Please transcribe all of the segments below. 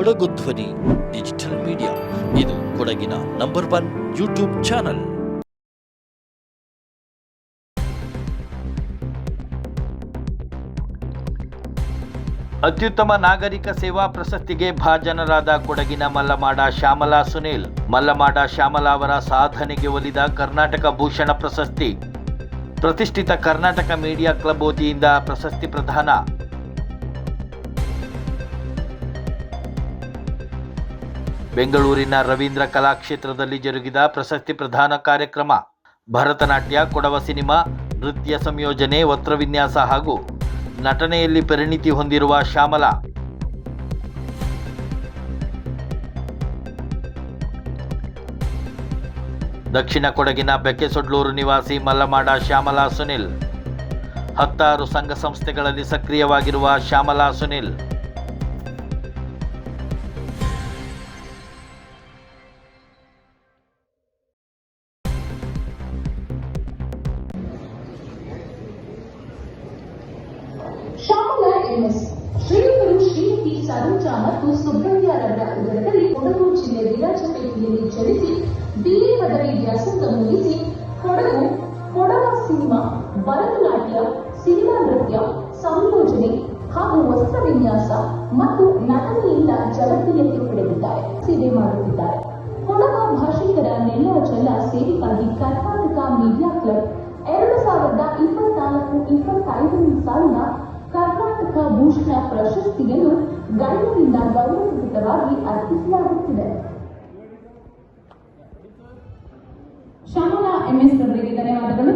ಕೊಡಗು ಧ್ವನಿ, digital media. ಇದು ಕೊಡಗಿನ ನಂಬರ್ ಒನ್ ಯೂಟ್ಯೂಬ್ ಚಾನಲ್. ಅತ್ಯುತ್ತಮ ನಾಗರಿಕ ಸೇವಾ ಪ್ರಶಸ್ತಿಗೆ ಭಾಜನರಾದ ಕೊಡಗಿನ ಮಲ್ಲಮಾಡ ಶ್ಯಾಮಲಾ ಸುನೀಲ್. ಮಲ್ಲಮಾಡ ಶ್ಯಾಮಲಾ ಅವರ ಸಾಧನೆಗೆ ಒಲಿದ ಕರ್ನಾಟಕ ಭೂಷಣ ಪ್ರಶಸ್ತಿ. ಪ್ರತಿಷ್ಠಿತ ಕರ್ನಾಟಕ ಮೀಡಿಯಾ ಕ್ಲಬ್ ವತಿಯಿಂದ ಪ್ರಶಸ್ತಿ ಪ್ರದಾನ. ಬೆಂಗಳೂರಿನ ರವೀಂದ್ರ ಕಲಾಕ್ಷೇತ್ರದಲ್ಲಿ ಜರುಗಿದ ಪ್ರಶಸ್ತಿ ಪ್ರದಾನ ಕಾರ್ಯಕ್ರಮ, ಭರತನಾಟ್ಯ, ಕೊಡವ ಸಿನಿಮಾ, ನೃತ್ಯ ಸಂಯೋಜನೆ ವಸ್ತ್ರವಿನ್ಯಾಸ ಹಾಗೂ ನಟನೆಯಲ್ಲಿ ಪರಿಣಿತಿ ಹೊಂದಿರುವ ಶ್ಯಾಮಲಾ. ದಕ್ಷಿಣ ಕೊಡಗಿನ ಬೆಕ್ಕೆಸೊಡ್ಲೂರು ನಿವಾಸಿ ಮಲ್ಲಮಾಡ ಶ್ಯಾಮಲಾ ಸುನಿಲ್. ಹತ್ತಾರು ಸಂಘ ಸಂಸ್ಥೆಗಳಲ್ಲಿ ಸಕ್ರಿಯವಾಗಿರುವ ಶ್ಯಾಮಲಾ ಸುನಿಲ್. ಎಂಎಸ್ ಶ್ರೀ ಶ್ರೀಮತಿ ಸರೋಜಾ ಮತ್ತು ಸುಬ್ರಹ್ಮಣ್ಯರವರ ಉದರದಲ್ಲಿ ಕೊಡಗು ಜಿಲ್ಲೆ ವಿರಾಜಪೇಟೆಯಲ್ಲಿ ಚಲಿಸಿ ಬಿಎ ಪದವಿ ವ್ಯಾಸಂಗ ಮುಗಿಸಿ ಕೊಡಗು, ಕೊಡವ ಸಿನಿಮಾ, ಭರತನಾಟ್ಯ, ಸಿನಿಮಾ ನೃತ್ಯ, ಸಂಯೋಜನೆ ಹಾಗೂ ವಸ್ತ್ರ ವಿನ್ಯಾಸ ಮತ್ತು ನಟನೆಯಿಂದ ಜನಪ್ರಿಯತೆ ಪಡೆದಿದ್ದಾರೆ. ಸೇವೆ ಮಾಡುತ್ತಿದ್ದಾರೆ. ಕೊಡವ ಭಾಷಿಕರ ನೆಲ ಜಲ ಸೇವೆಗಾಗಿ ಕರ್ನಾಟಕ ಮೀಡಿಯಾ ಕ್ಲಬ್ ಎರಡು ಸಾವಿರದ ಇಪ್ಪತ್ನಾಲ್ಕು, ಇಪ್ಪತ್ತೈದನೇ ಸಾಲಿನ ಕರ್ನಾಟಕ ಭೂಷಣ ಪ್ರಶಸ್ತಿಯನ್ನು ಗಣ್ಯರಿಂದ ಗೌರವಯುತವಾಗಿ ಅರ್ಪಿಸಲಾಗುತ್ತಿದೆ. ಶ್ಯಾಮಲಾ ಎಂಎಸ್ ಅವರಿಗೆ ಧನ್ಯವಾದಗಳು.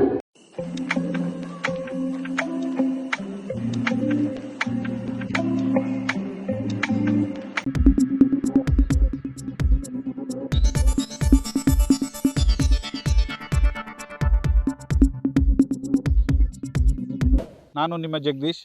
ನಾನು ನಿಮ್ಮ ಜಗದೀಶ್.